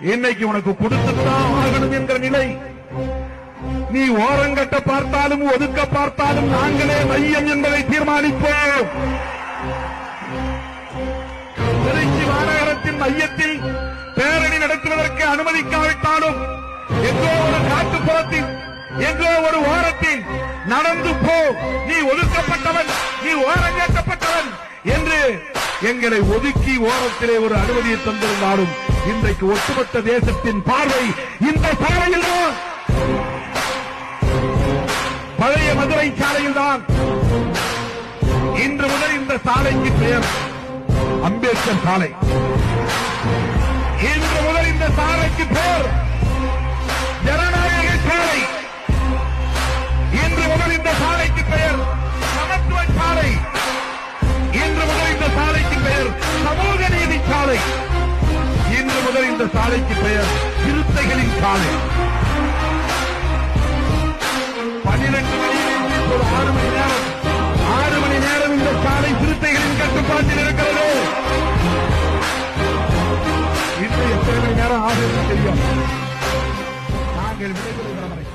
இன்னைக்கு உனக்கு கொடுத்துத்தான் ஆகணும் என்கிற நிலை. நீ ஓரங்கட்ட பார்த்தாலும் ஒதுக்க பார்த்தாலும் நாங்களே மையம் என்பதை தீர்மானிப்போம். திருச்சி மாநகரத்தின் மையத்தில் பேரணி நடத்துவதற்கு அனுமதிக்காவிட்டாலும் எங்கோ ஒரு காட்டுப்புறத்தில் எங்கோ ஒரு ஓரத்தில் நடந்து போ. நீ ஒதுக்கப்பட்டவன் நீ ஓரங்கேற்றப்பட்டவன் என்று எங்களை ஒதுக்கி ஓரத்திலே ஒரு அனுமதியை தந்திருந்தாலும் இன்றைக்கு ஒட்டுமொத்த தேசத்தின் பார்வை இந்த சாலையில் தான் பழைய மதுரை சாலையில் தான் இன்று முதல் இந்த சாலைக்கு பெயர் அம்பேத்கர் சாலை. இன்று முதல் இந்த சாலைக்கு பெயர் இருக்கிற இந்த சாலைக்கு பெயர் சிறுத்தைகளின் சாலை. பன்னிரண்டு மணி ஒரு ஆறு மணி நேரம் ஆறு மணி நேரம் இந்த சாலை சிறுத்தைகளின் கட்டுப்பாட்டில் இருக்கிறது. இன்னும் எத்தனை மணி நேரம் ஆகும் தெரியும். நாங்கள் விடைபெறுகிற வரை.